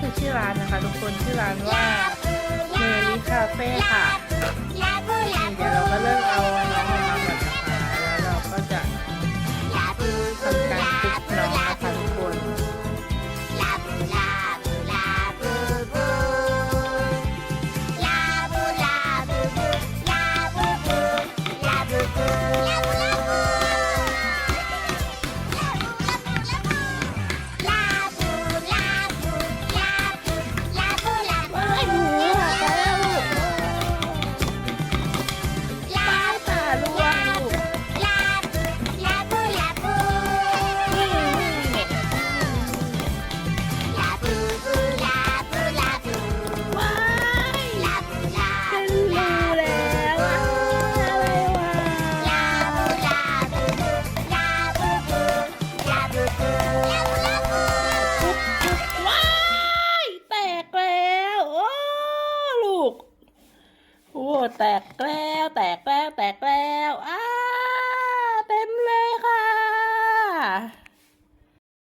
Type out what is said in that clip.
คือชื่อร้านนะคะ ทุกคนชื่อร้านว่าเมลีคาเฟ่ โอ้แตกแล้วแตกแล้วแตกแล้วอ้าเต็มเลยค่ะ